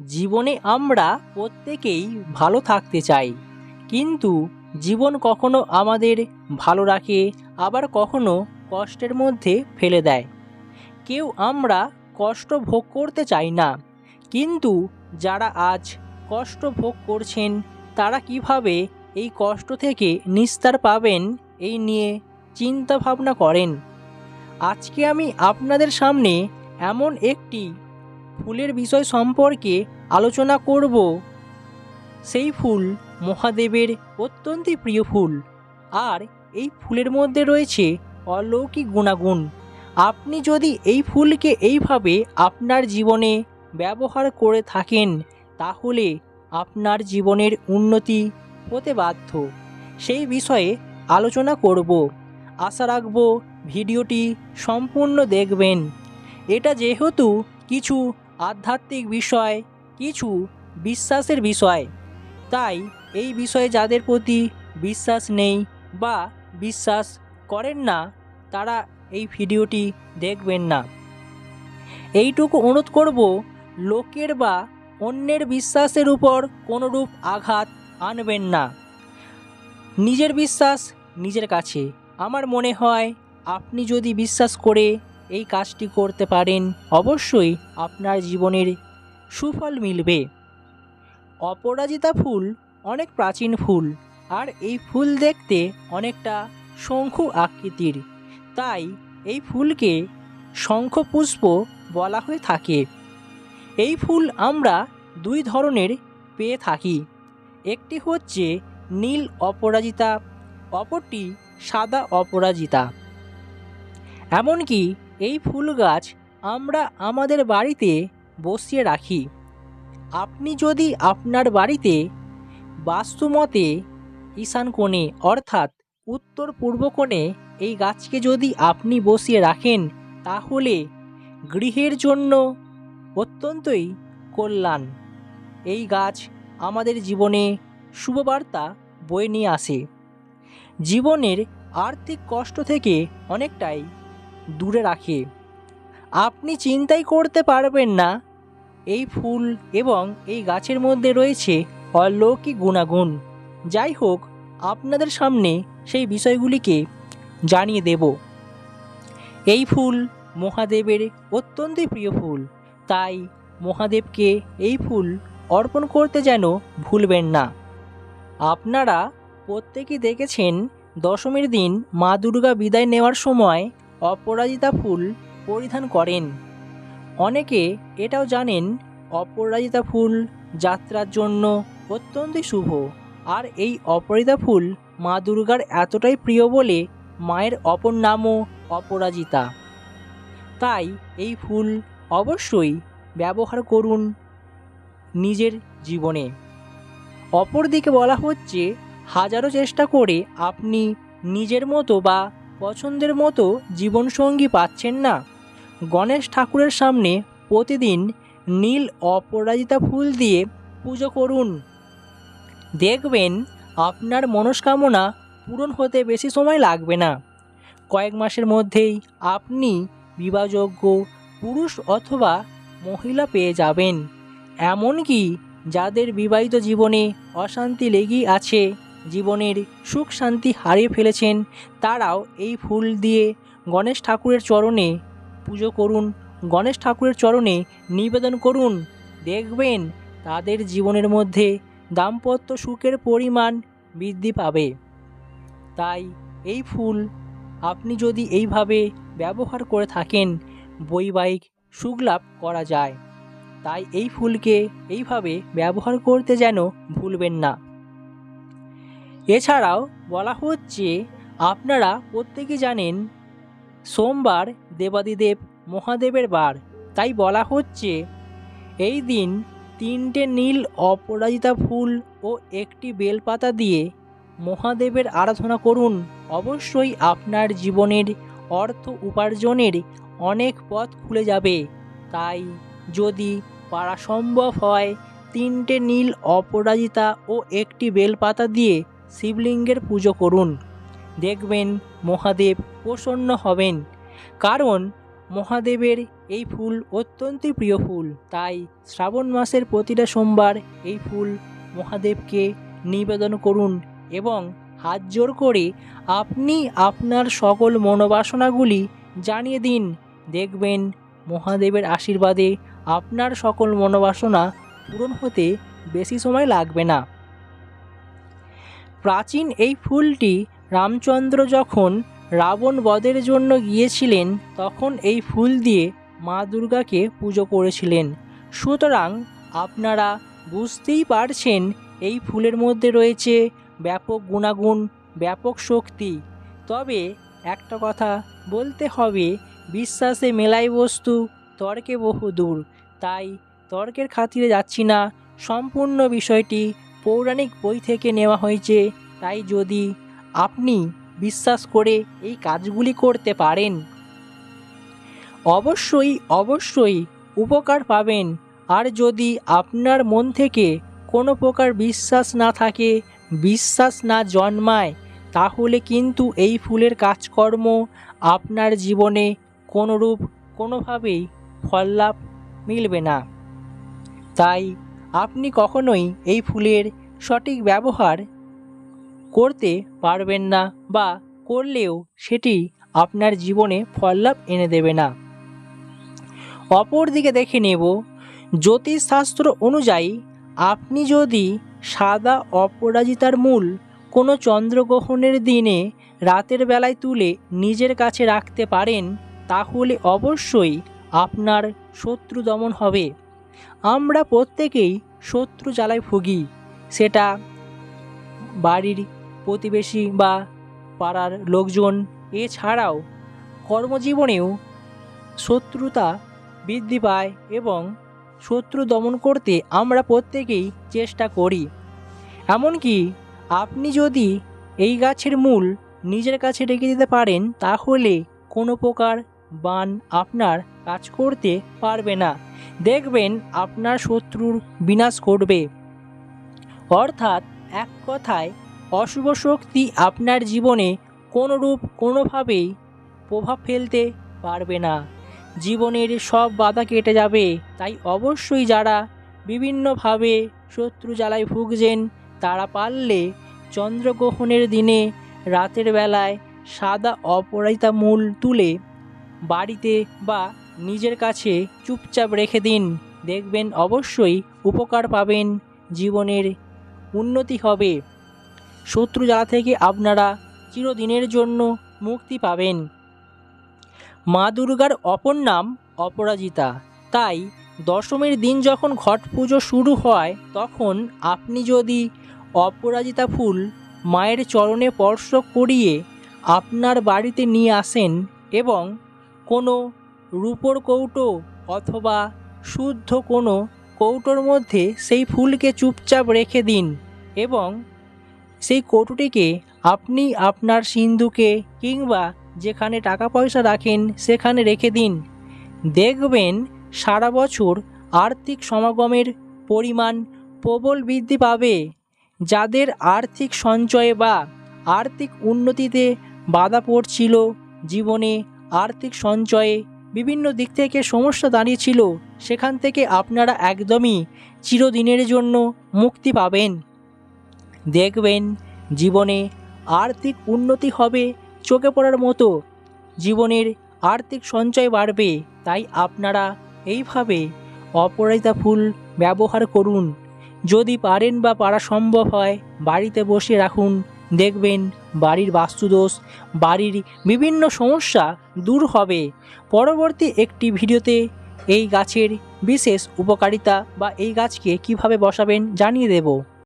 জীবনে আমরা প্রত্যেকেই ভালো থাকতে চাই। কিন্তু জীবন কখনো আমাদের ভালো রাখে, আবার কখনো কষ্টের মধ্যে ফেলে দেয়। কেউ আমরা কষ্ট ভোগ করতে চাই না, কিন্তু যারা আজ কষ্ট ভোগ করছেন, তারা কীভাবে এই কষ্ট থেকে নিস্তার পাবেন, এই নিয়ে চিন্তা ভাবনা করেন। আজকে আমি আপনাদের সামনে এমন একটি ফুলের বিষয় সম্পর্কে আলোচনা করব। সেই ফুল মহাদেবের অত্যন্ত প্রিয় ফুল। আর এই ফুলের মধ্যে রয়েছে অলৌকিক গুণাগুণ। আপনি যদি এই ফুলকে এইভাবে আপনার জীবনে ব্যবহার করে থাকেন, তাহলে আপনার জীবনের উন্নতি হতে বাধ্য। সেই বিষয়ে আলোচনা করব। আশা রাখব ভিডিওটি সম্পূর্ণ দেখবেন। এটা যেহেতু কিছু আধ্যাত্মিক বিষয়, কিছু বিশ্বাসের বিষয়। তাই এই বিষয়ে যাদের প্রতি বিশ্বাস নেই বা বিশ্বাস করেন না, তারা এই ভিডিওটি দেখবেন না। এইটুকু অনুরোধ করব, লোকের বা অন্যের বিশ্বাসের উপর কোনোরূপ আঘাত আনবেন না। নিজের বিশ্বাস নিজের কাছে। আমার মনে হয়, আপনি যদি বিশ্বাস করে এই কাজটি করতে পারেন, অবশ্যই আপনার জীবনের সুফল মিলবে। অপরাজিতা ফুল অনেক প্রাচীন ফুল, আর এই ফুল দেখতে অনেকটা শঙ্খু আকৃতির। তাই এই ফুলকে শঙ্খপুষ্প বলা হয়ে থাকে। এই ফুল আমরা দুই ধরনের পেয়ে থাকি। একটি হচ্ছে নীল অপরাজিতা, অপরটি সাদা অপরাজিতা। এমনকি এই ফুল গাছ আমরা আমাদের বাড়িতে বসিয়ে রাখি। আপনি যদি আপনার বাড়িতে বাস্তুমতে ঈশান কোণে অর্থাৎ উত্তর পূর্ব কোণে এই গাছকে যদি আপনি বসিয়ে রাখেন, তাহলে গৃহের জন্য অত্যন্তই কল্যাণ। এই গাছ আমাদের জীবনে শুভবার্তা বয়ে নিয়ে আসে। জীবনের আর্থিক কষ্ট থেকে অনেকটাই দূরে রাখে। আপনি চিন্তাই করতে পারবেন না। এই ফুল এবং এই গাছের মধ্যে রয়েছে অলৌকিক গুণাগুণ। যাই হোক, আপনাদের সামনে সেই বিষয়গুলিকে জানিয়ে দেব। এই ফুল মহাদেবের অত্যন্তই প্রিয় ফুল। তাই মহাদেবকে এই ফুল অর্পণ করতে যেন ভুলবেন না। আপনারা প্রত্যেকেই দেখেছেন দশমীর দিন মা দুর্গা বিদায় নেওয়ার সময় অপরাজিতা ফুল পরিধান করেন। অনেকে এটাও জানেন, অপরাজিতা ফুল যাত্রার জন্য অত্যন্তই শুভ। আর এই অপরাজিতা ফুল মা দুর্গার এতটাই প্রিয় বলে মায়ের অপর নামও অপরাজিতা। তাই এই ফুল অবশ্যই ব্যবহার করুন নিজের জীবনে। অপরদিকে বলা হচ্ছে, হাজারো চেষ্টা করে আপনি নিজের মতো বা পছন্দের মতো জীবনসঙ্গী পাচ্ছেন না। গণেশ ঠাকুরের সামনে প্রতিদিন নীল অপরাজিতা ফুল দিয়ে পুজো করুন। দেখবেন আপনার মনস্কামনা পূরণ হতে বেশি সময় লাগবে না। কয়েক মাসের মধ্যেই আপনি বিবাহযোগ্য পুরুষ অথবা মহিলা পেয়ে যাবেন। এমনকি যাদের বিবাহিত জীবনে অশান্তি লেগেই আছে জীবনের সুখ শান্তি হারিয়ে ফেলেছেন, তারাও এই ফুল দিয়ে গণেশ ঠাকুরের চরণে পুজো করুন, গণেশ ঠাকুরের চরণে নিবেদন করুন। দেখবেন তাদের জীবনের মধ্যে দাম্পত্য সুখের পরিমাণ বৃদ্ধি পাবে। তাই এই ফুল আপনি যদি এইভাবে ব্যবহার করে থাকেন, বৈবাহিক সুখ লাভ করা যায়। তাই এই ফুলকে এইভাবে ব্যবহার করতে যেন ভুলবেন না। এছাড়াও বলা হচ্ছে আপনারা প্রত্যেকে জানেন সোমবার দেবাদিদেব মহাদেবের বার। তাই বলা হচ্ছে এই দিন তিনটে নীল অপরাজিতা ফুল ও একটি বেলপাতা দিয়ে মহাদেবের আরাধনা করুন। অবশ্যই আপনার জীবনের অর্থ উপার্জনের অনেক পথ খুলে যাবে। তাই যদি পারা সম্ভব হয়, তিনটে নীল অপরাজিতা ও একটি বেলপাতা দিয়ে শিবলিঙ্গের পুজো করুন। দেখবেন মহাদেব প্রসন্ন হবেন। কারণ মহাদেবের এই ফুল অত্যন্তই প্রিয় ফুল। তাই শ্রাবণ মাসের প্রতিটা সোমবার এই ফুল মহাদেবকে নিবেদন করুন এবং হাত জোর করে আপনি আপনার সকল মনোবাসনাগুলি জানিয়ে দিন। দেখবেন মহাদেবের আশীর্বাদে আপনার সকল মনোবাসনা পূরণ হতে বেশি সময় লাগবে না। প্রাচীন এই ফুলটি রামচন্দ্র যখন রাবণ বধের জন্য গিয়েছিলেন, তখন এই ফুল দিয়ে মা দুর্গাকে পুজো করেছিলেন। সুতরাং আপনারা বুঝতেই পারছেন, এই ফুলের মধ্যে রয়েছে ব্যাপক গুণাগুণ, ব্যাপক শক্তি। তবে একটা কথা বলতে হবে, বিশ্বাসে মেলাই বস্তু তর্কে বহু দূর তাই তর্কের খাতিরে যাচ্ছি না। সম্পূর্ণ বিষয়টি পৌরাণিক বই থেকে নেওয়া হয়েছে। তাই যদি আপনি বিশ্বাস করে এই কাজগুলি করতে পারেন, অবশ্যই অবশ্যই উপকার পাবেন। আর যদি আপনার মন থেকে কোনো প্রকার বিশ্বাস না থাকে, বিশ্বাস না জন্মায়, তাহলে কিন্তু এই ফুলের কাজকর্ম আপনার জীবনে কোনোরূপ কোনোভাবেই ফললাভ মিলবে না। তাই আপনি কখনোই এই ফুলের সঠিক ব্যবহার করতে পারবেন না বা করলেও সেটি আপনার জীবনে ফললাভ এনে দেবে না। অপরদিকে দেখে নেব, জ্যোতিষশাস্ত্র অনুযায়ী আপনি যদি সাদা অপরাজিতার মূল কোনো চন্দ্রগ্রহণের দিনে রাতের বেলায় তুলে নিজের কাছে রাখতে পারেন, তাহলে অবশ্যই আপনার শত্রু দমন হবে। আমরা প্রত্যেকেই শত্রু জ্বালায় ভুগি। সেটা বাড়ির প্রতিবেশী বা পাড়ার লোকজন। এছাড়াও কর্মজীবনেও শত্রুতা বৃদ্ধি পায় এবং শত্রু দমন করতে আমরা প্রত্যেকেই চেষ্টা করি। এমনকি আপনি যদি এই গাছের মূল নিজের কাছে রেখে দিতে পারেন, তাহলে কোনো প্রকার বান আপনার কাজ করতে পারবে না। দেখবেন আপনার শত্রুর বিনাশ ঘটবে। অর্থাৎ এক কথায়, অশুভ শক্তি আপনার জীবনে কোনোরূপ কোনোভাবেই প্রভাব ফেলতে পারবে না। জীবনের সব বাধা কেটে যাবে। তাই অবশ্যই যারা বিভিন্নভাবে শত্রু জ্বালায় ভুগছেন, তারা পারলে চন্দ্রগ্রহণের দিনে রাতের বেলায় সাদা অপরাজিতা মূল তুলে বাড়িতে বা নিজের কাছে চুপচাপ রেখে দিন। দেখবেন অবশ্যই উপকার পাবেন। জীবনের উন্নতি হবে। শত্রু জ্বালা থেকে আপনারা চিরদিনের জন্য মুক্তি পাবেন। মা দুর্গার অপর নাম অপরাজিতা। তাই দশমীর দিন যখন ঘট পুজো শুরু হয়, তখন আপনি যদি অপরাজিতা ফুল মায়ের চরণে স্পর্শ করিয়ে আপনার বাড়িতে নিয়ে আসেন এবং কোনো রূপোর কৌটো অথবা শুদ্ধ কোনো কৌটোর মধ্যে সেই ফুলকে চুপচাপ রেখে দিন এবং সেই কৌটোটিকে আপনি আপনার সিন্ধুকে কিংবা যেখানে টাকা পয়সা রাখেন সেখানে রেখে দিন। দেখবেন সারা বছর আর্থিক সমাগমের পরিমাণ প্রবল বৃদ্ধি পাবে। যাদের আর্থিক সঞ্চয়ে বা আর্থিক উন্নতিতে বাধা পড়ছিল জীবনে আর্থিক সঞ্চয়ে বিভিন্ন দিক থেকে সমস্যা দাঁড়িয়েছিল, সেখান থেকে আপনারা একদমই চিরদিনের জন্য মুক্তি পাবেন। দেখবেন, জীবনে আর্থিক উন্নতি হবে চোখে পড়ার মতো। জীবনের আর্থিক সঞ্চয় বাড়বে, তাই আপনারা এইভাবে অপরাজিতা ফুল ব্যবহার করুন। যদি পারেন বা পারা সম্ভব হয়, বাড়িতে বসে রাখুন। দেখবেন বাড়ির বাস্তুদোষ, বাড়ির বিভিন্ন সমস্যা দূর হবে। পরবর্তী একটি ভিডিওতে এই গাছের বিশেষ উপকারিতা বা এই গাছকে কীভাবে বসাবেন জানিয়ে দেব।